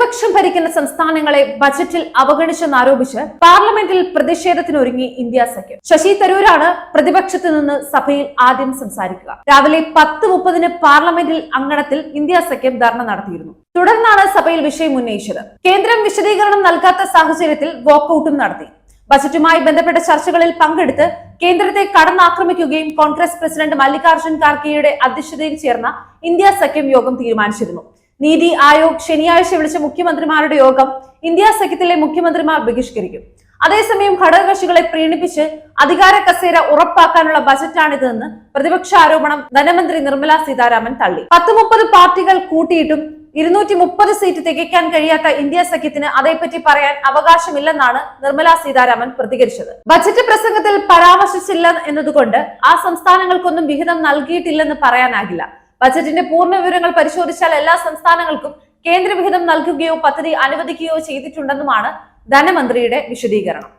പ്രതിപക്ഷം ഭരിക്കുന്ന സംസ്ഥാനങ്ങളെ ബജറ്റിൽ അവഗണിച്ചെന്നാരോപിച്ച് പാർലമെന്റിൽ പ്രതിഷേധത്തിനൊരുങ്ങി ഇന്ത്യ സഖ്യം. ശശി തരൂരാണ് പ്രതിപക്ഷത്ത് നിന്ന് സഭയിൽ ആദ്യം സംസാരിക്കുക. രാവിലെ പത്ത് മുപ്പതിന് പാർലമെന്റിൽ അങ്കണത്തിൽ ഇന്ത്യ സഖ്യം ധർണ നടത്തിയിരുന്നു. തുടർന്നാണ് സഭയിൽ വിഷയം ഉന്നയിച്ചത്. കേന്ദ്രം വിശദീകരണം നൽകാത്ത സാഹചര്യത്തിൽ വാക്കൌട്ടും നടത്തി. ബജറ്റുമായി ബന്ധപ്പെട്ട ചർച്ചകളിൽ പങ്കെടുത്ത് കേന്ദ്രത്തെ കടന്നാക്രമിക്കുകയും കോൺഗ്രസ് പ്രസിഡന്റ് മല്ലികാർജുൻ ഖാർഗെയുടെ അധ്യക്ഷതയിൽ ചേർന്ന ഇന്ത്യ സഖ്യം യോഗം തീരുമാനിച്ചിരുന്നു. നീതി ആയോഗ് ശനിയാഴ്ച വിളിച്ച മുഖ്യമന്ത്രിമാരുടെ യോഗം ഇന്ത്യ സഖ്യത്തിലെ മുഖ്യമന്ത്രിമാർ ബഹിഷ്കരിക്കും. അതേസമയം ഘടകകക്ഷികളെ പ്രീണിപ്പിച്ച് അധികാര കസേര ഉറപ്പാക്കാനുള്ള ബജറ്റാണിതെന്ന് പ്രതിപക്ഷ ആരോപണം ധനമന്ത്രി നിർമ്മല സീതാരാമൻ തള്ളി. പത്ത് മുപ്പത് പാർട്ടികൾ കൂട്ടിയിട്ടും ഇരുന്നൂറ്റി മുപ്പത് സീറ്റ് തികയ്ക്കാൻ കഴിയാത്ത ഇന്ത്യ സഖ്യത്തിന് അതേപ്പറ്റി പറയാൻ അവകാശമില്ലെന്നാണ് നിർമ്മല സീതാരാമൻ പ്രതികരിച്ചത്. ബജറ്റ് പ്രസംഗത്തിൽ പരാമർശിച്ചില്ല എന്നതുകൊണ്ട് ആ സംസ്ഥാനങ്ങൾക്കൊന്നും വിഹിതം നൽകിയിട്ടില്ലെന്ന് പറയാനാകില്ല. ബജറ്റിന്റെ പൂർണ വിവരങ്ങൾ പരിശോധിച്ചാൽ എല്ലാ സംസ്ഥാനങ്ങൾക്കും കേന്ദ്രവിഹിതം നൽകുകയോ പദ്ധതി അനുവദിക്കുകയോ ചെയ്തിട്ടുണ്ടെന്നുമാണ് ധനമന്ത്രിയുടെ വിശദീകരണം.